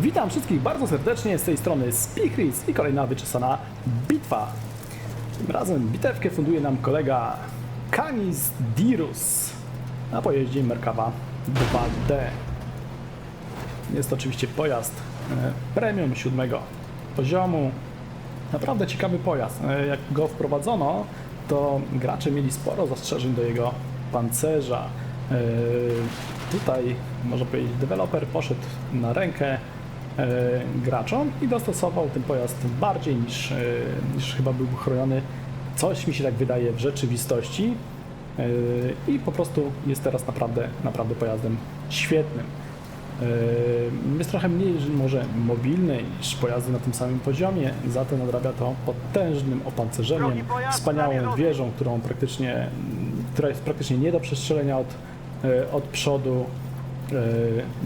Witam wszystkich bardzo serdecznie z tej strony Spichris i kolejna wyczesana bitwa. Tym razem bitewkę funduje nam kolega Canis Dirus na pojeździe Merkawa 2D. Jest to oczywiście pojazd e, premium siódmego poziomu. Naprawdę ciekawy pojazd. E, Jak go wprowadzono, to gracze mieli sporo zastrzeżeń do jego pancerza. E, Tutaj, można powiedzieć, deweloper poszedł na rękę graczom i dostosował ten pojazd bardziej niż, e, niż chyba był chroniony. Coś mi się tak wydaje w rzeczywistości. E, I po prostu jest teraz naprawdę, naprawdę pojazdem świetnym. Jest trochę mniej że może mobilny niż pojazdy na tym samym poziomie, za to nadrabia to potężnym opancerzeniem, wspaniałą wieżą, którą praktycznie, która jest praktycznie nie do przestrzelenia od, e, od przodu.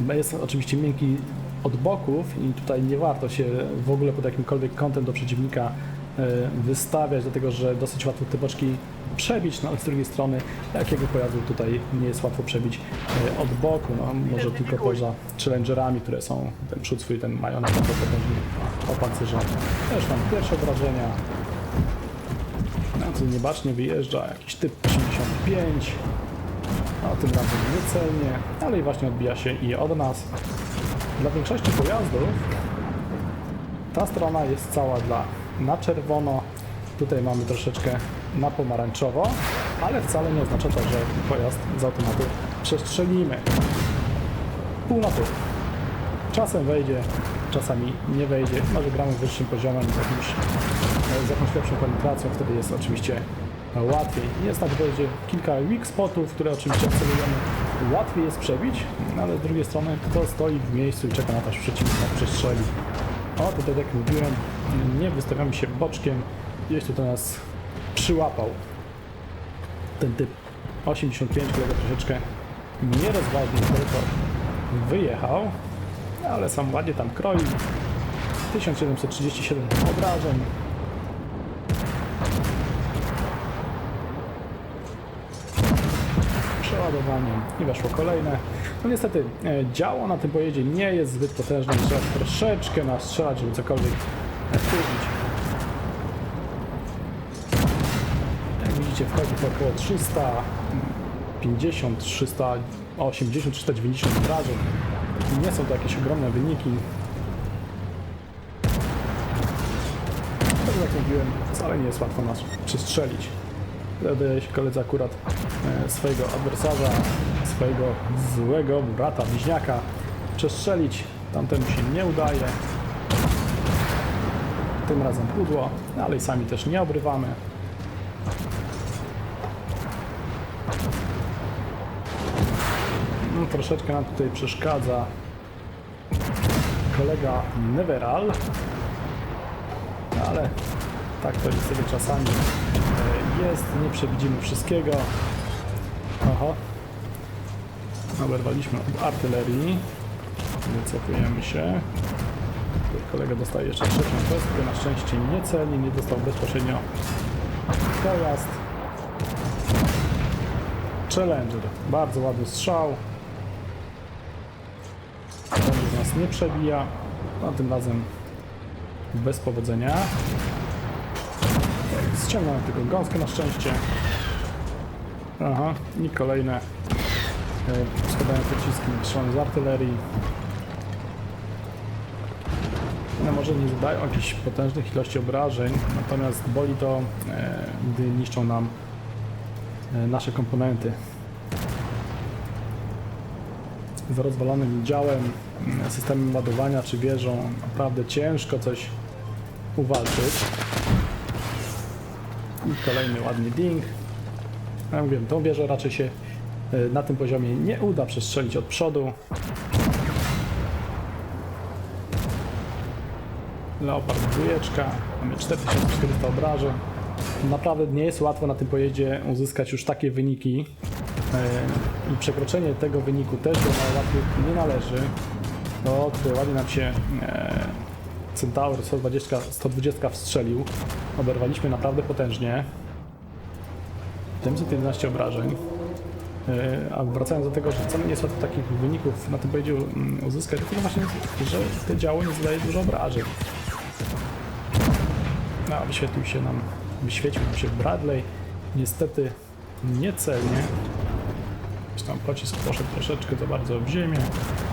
E, Jest oczywiście miękki od boków i tutaj nie warto się w ogóle pod jakimkolwiek kątem do przeciwnika e, wystawiać, dlatego że dosyć łatwo te boczki przebić, no ale z drugiej strony jakiego pojazdu tutaj nie jest łatwo przebić e, od boku, no może tylko poza Challengerami, które są, ten przód swój ten mają naprawdę potężny opancerzony. Też mam pierwsze wrażenia. Na co niebacznie wyjeżdża jakiś typ 85, a tym razem niecelnie, ale i właśnie odbija się i od nas. Dla większości pojazdów ta strona jest cała dla na czerwono. Tutaj mamy troszeczkę na pomarańczowo, ale wcale nie oznacza to, że pojazd z automatu przestrzelimy. Pół na pół. Czasem wejdzie, czasami nie wejdzie. Może gramy wyższym poziomem z, jakimś, z jakąś lepszą penetracją, wtedy jest oczywiście łatwiej. Jest na wyjeździe kilka weak spotów, które oczywiście obserwujemy. Łatwiej jest przebić, no ale z drugiej strony kto stoi w miejscu i czeka na to, aż przeciwnik przestrzeli. O, tutaj jak mówiłem, nie wystawiamy się boczkiem. Gdzieś tutaj nas przyłapał ten typ 85, którego troszeczkę nierozważnie tylko wyjechał, ale sam ładnie tam kroi. 1737 obrażeń. I weszło kolejne. No niestety e, działo na tym pojeździe nie jest zbyt potężne, trzeba troszeczkę nastrzelać, żeby cokolwiek wkurzyć. Jak widzicie wchodzi to około 350, 380, 390 obrażeń. Nie są to jakieś ogromne wyniki. Tak jak mówiłem, wcale nie jest łatwo nas przestrzelić. Zadaje się koledze akurat e, swojego adwersarza, swojego złego brata, bliźniaka przestrzelić. Tamtemu się nie udaje. Tym razem pudło, ale i sami też nie obrywamy. No, troszeczkę nam tutaj przeszkadza kolega Neveral, ale tak to jest sobie czasami e, jest, nie przewidzimy wszystkiego. Oho. Oberwaliśmy od artylerii. Wycofujemy się. Kolega dostaje jeszcze trzecią kwestię. Na szczęście nie celnie, nie dostał bezpośrednio pojazd. Challenger. Bardzo ładny strzał. Challenger nas nie przebija. No, tym razem bez powodzenia. Ściągnąłem tylko gąskę na szczęście. Aha, i kolejne e, składają pociski strzelane z artylerii. No może nie zadają jakichś potężnych ilości obrażeń, natomiast boli to, e, gdy niszczą nam e, nasze komponenty. Z rozwalonym działem, m, systemem ładowania czy wieżą naprawdę ciężko coś uwalczyć. I kolejny ładny ding. Ja mówię, tą wieżę raczej się e, na tym poziomie nie uda przestrzelić od przodu. Leopard dwójeczka, mamy 4400 obrażeń. Naprawdę nie jest łatwo na tym pojeździe uzyskać już takie wyniki. E, I przekroczenie tego wyniku też do łatwych nie należy. To tutaj ładnie nam się e, Centaur 120, 120 wstrzelił. Oberwaliśmy naprawdę potężnie. 711 obrażeń. E, A wracając do tego, że wcale nie łatwo takich wyników na tym pojeździu mm, uzyskać, tylko właśnie, że te działo nie zadaje dużo obrażeń. No, wyświetlił się nam, wyświecił się Bradley. Niestety niecelnie. Tam pocisk poszedł troszeczkę za bardzo w ziemię.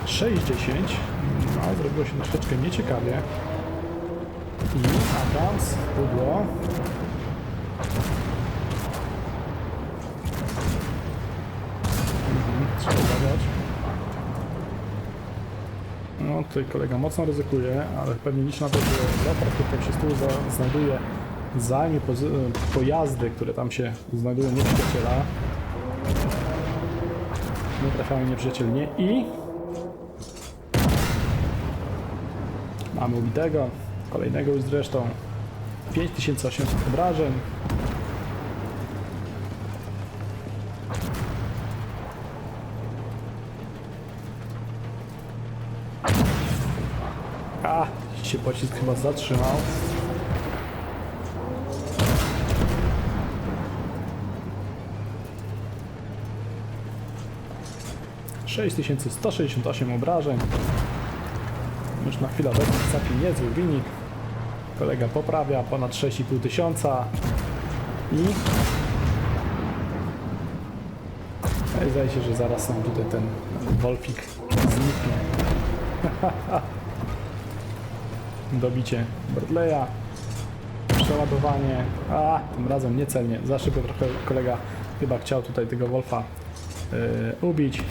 6-10. No, zrobiło się troszeczkę nieciekawie. I Adams, pudło. Mhm, trzeba uważać. No, tutaj kolega mocno ryzykuje, ale pewnie liczy na to, że Leopard, który się z tyłu za, znajduje, zajmie pojazdy, które tam się znajdują nieprzyjaciela. Nie trafiają nieprzyjacielnie i... Mamy ubitego, kolejnego już zresztą. 5800 obrażeń. A, się pocisk chyba zatrzymał. Sześć tysięcy sto sześćdziesiąt osiem obrażeń. Już na chwilę obecną całkiem niezły wynik. Kolega poprawia ponad 6,5 tysiąca. I... Zdaje się, że zaraz nam tutaj ten Wolfik zniknie. Dobicie Bradley'a. Przeładowanie. A, tym razem niecelnie. Za szybko trochę kolega chyba chciał tutaj tego Wolfa yy, ubić.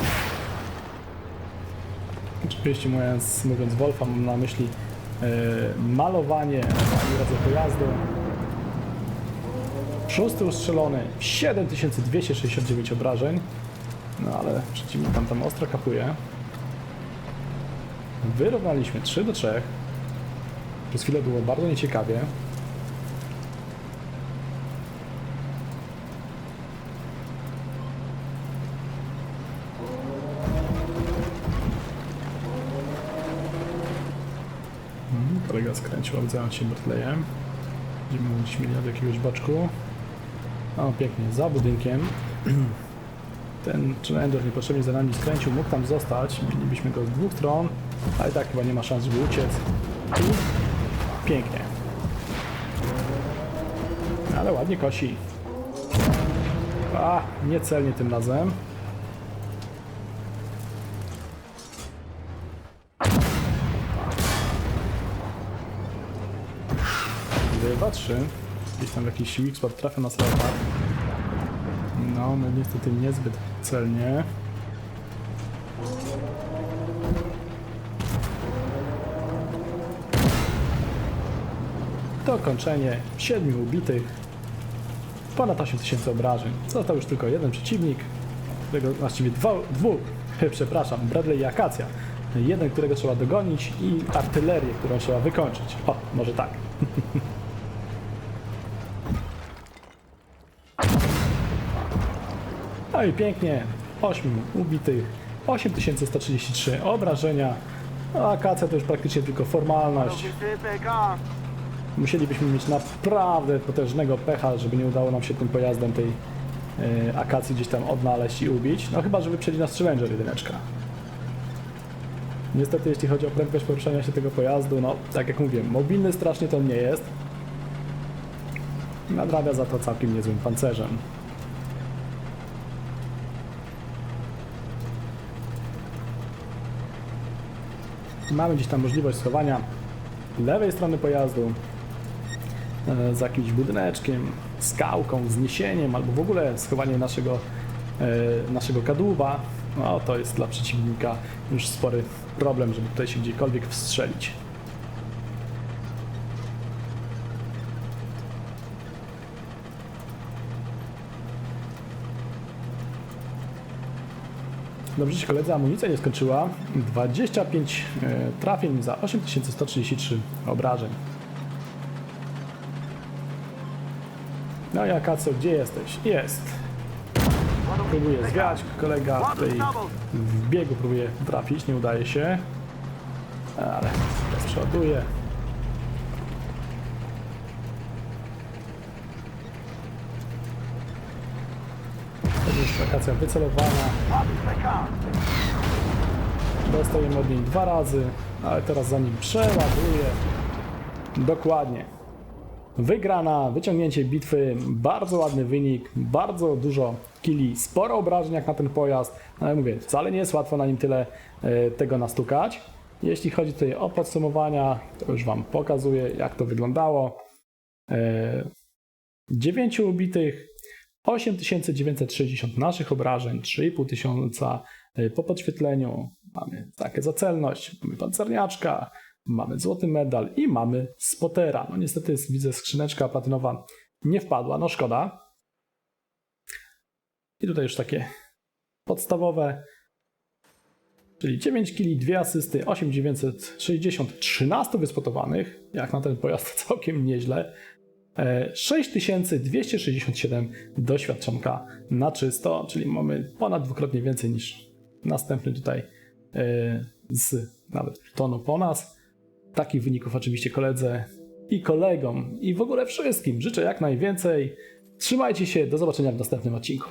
Oczywiście mówiąc, mówiąc Wolfa mam na myśli malowanie ani razu pojazdu. Szósty ustrzelony, 7269 obrażeń. No ale przeciwnik tam tam ostro kapuje. Wyrównaliśmy 3 do 3. Przez chwilę było bardzo nieciekawie. Mhm, Skręcił, obdzając się Bertleyem. Będziemy gdzieś mieli od jakiegoś boczku. O, pięknie, za budynkiem. Ten Challenger niepotrzebnie za nami skręcił, mógł tam zostać. Mielibyśmy go z dwóch stron, ale tak chyba nie ma szans, żeby uciec. Pięknie. Ale ładnie kosi. A, niecelnie tym razem. Dwa, trzy. Gdzieś tam jakiś siłik spot trafia nas leopard. No, no niestety niezbyt celnie. Dokończenie. Siedmiu ubitych. Ponad 8000 obrażeń. Został już tylko jeden przeciwnik. Którego, właściwie dwa, dwóch, przepraszam, Bradley i Akacja. Jeden, którego trzeba dogonić i artylerię, którą trzeba wykończyć. O, może tak. No i pięknie. 8 ubitych, 8133 obrażenia. No, a akacja to już praktycznie tylko formalność. Musielibyśmy mieć naprawdę potężnego pecha, żeby nie udało nam się tym pojazdem tej e, akacji gdzieś tam odnaleźć i ubić. No chyba, że wyprzedzi nas Challenger jedyneczka. Niestety, jeśli chodzi o prędkość poruszania się tego pojazdu, no tak jak mówię, mobilny strasznie to nie jest. Nadrabia za to całkiem niezłym pancerzem. Mamy gdzieś tam możliwość schowania lewej strony pojazdu e, za jakimś budyneczkiem, skałką, wzniesieniem albo w ogóle schowanie naszego, e, naszego kadłuba. No to jest dla przeciwnika już spory problem, żeby tutaj się gdziekolwiek wstrzelić. Dobrze się koledzy, amunicja nie skończyła. 25 e, trafień za 8133 obrażeń. No i Akaco, gdzie jesteś? Jest. Próbuje zwiać, kolega tutaj w biegu próbuje trafić, nie udaje się. Ale teraz przeładuje. To już Lokacja wycelowana. Dostajemy od niej dwa razy, ale teraz za nim przeładuje. Dokładnie. Wygrana, wyciągnięcie bitwy, bardzo ładny wynik, bardzo dużo kili, sporo obrażeń jak na ten pojazd, No, ale mówię, wcale nie jest łatwo na nim tyle e, tego nastukać. Jeśli chodzi tutaj o podsumowania, to już Wam pokazuję jak to wyglądało. E, 9 ubitych, 8960 naszych obrażeń, 3500 tysiąca e, po podświetleniu, mamy takie za celność, mamy pancerniaczka, mamy złoty medal i mamy spotera. No niestety widzę skrzyneczka platynowa nie wpadła, no szkoda. I tutaj już takie podstawowe, czyli 9 kili, 2 asysty, 8960, 13 wyspotowanych, jak na ten pojazd całkiem nieźle. E, 6267 doświadczonka na czysto, czyli mamy ponad dwukrotnie więcej niż następny tutaj e, z nawet tonu po nas. Takich wyników oczywiście koledze i kolegom i w ogóle wszystkim życzę jak najwięcej. Trzymajcie się, do zobaczenia w następnym odcinku.